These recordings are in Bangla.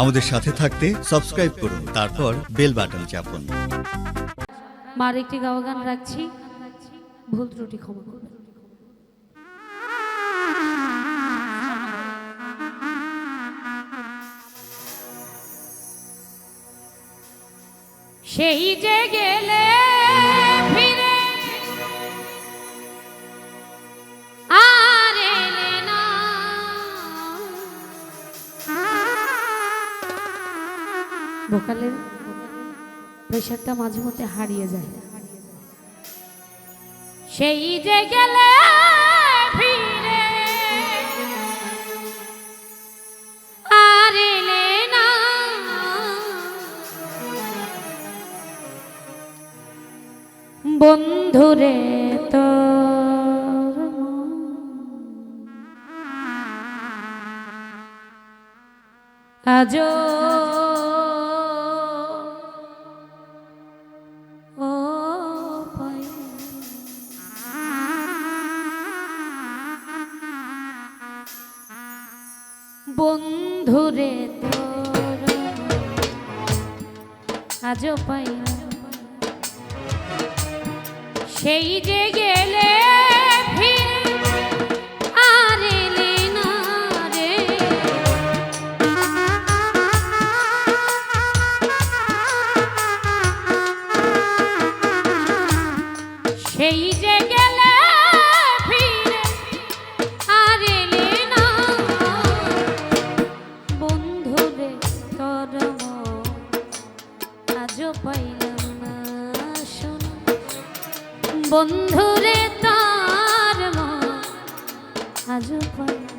আমাদের সাথে থাকতে সাবস্ক্রাইব করুন, তারপর বেল বাটন চাপুন। মার একটি গাওয়া গান রাখছি। ভুল ত্রুটি ক্ষমা করুন। সেই যে গেলে ভোকালের প্রেশারটা মাঝে মধ্যে হারিয়ে যায়। সেই যে গেলে আর বন্ধুরে তো আজও বন্ধুরে তোর। আজও পাই সেই যে গেলে বন্ধুরে তার মন আজও পাইলাম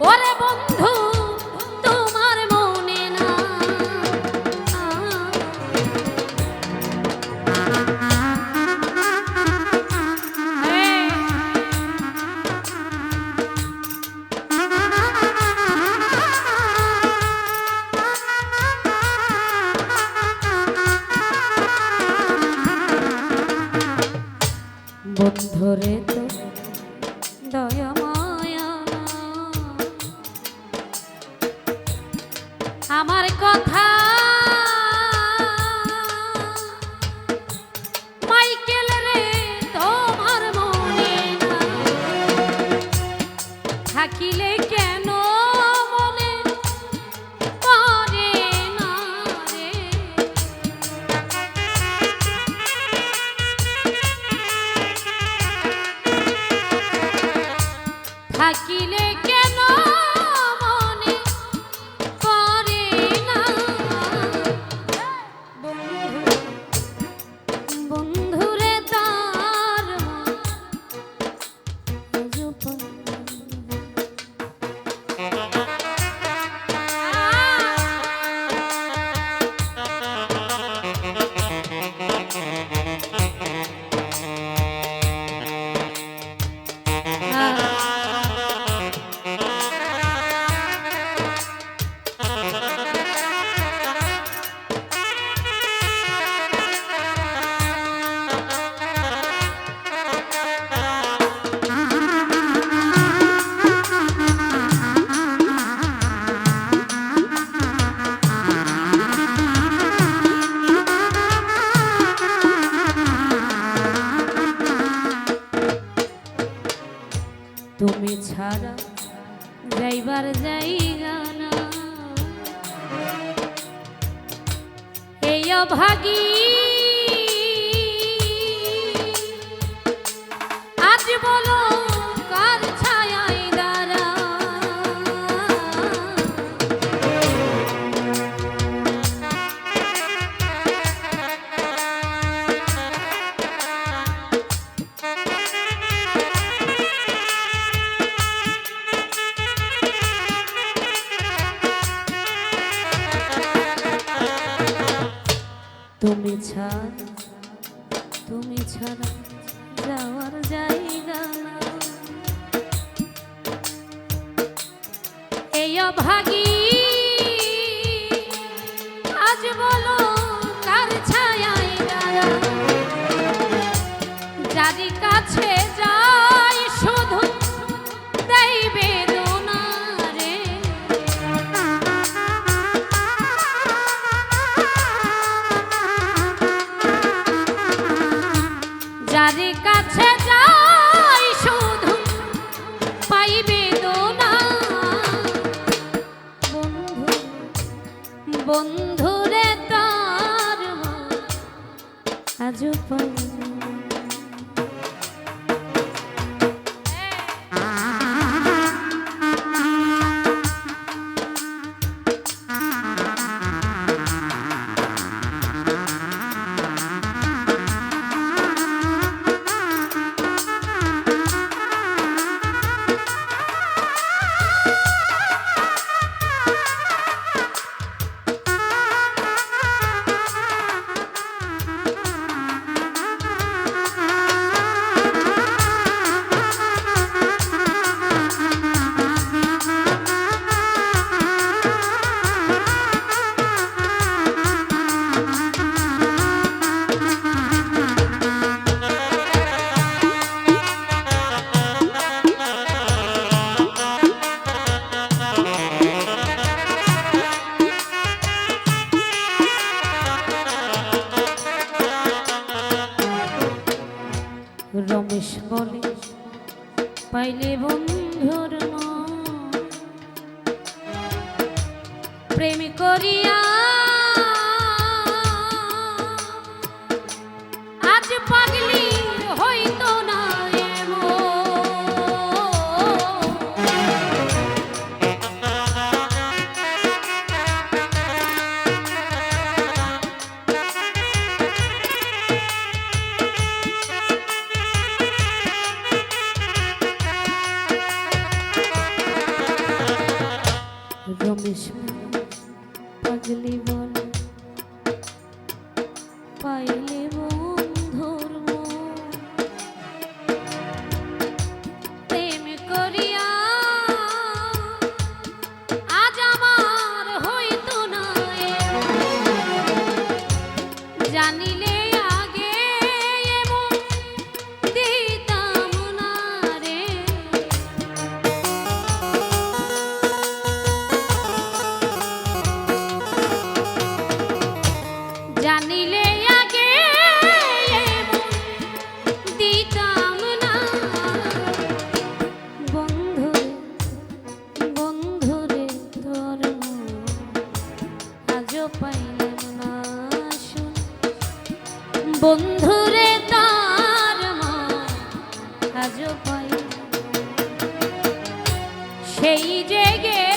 ওরে বন্ধু তোমার মনে না। বন্ধুরে তো থাকিলে ছাড়া যাইবার জায়গা না। এই অভাগী তুমি ছাড়া তুমি ছাড়া যাওয়ার জায়গা এই অভাগী পাইলে বন্ধুর রেশমি পাগলি সেই জেগে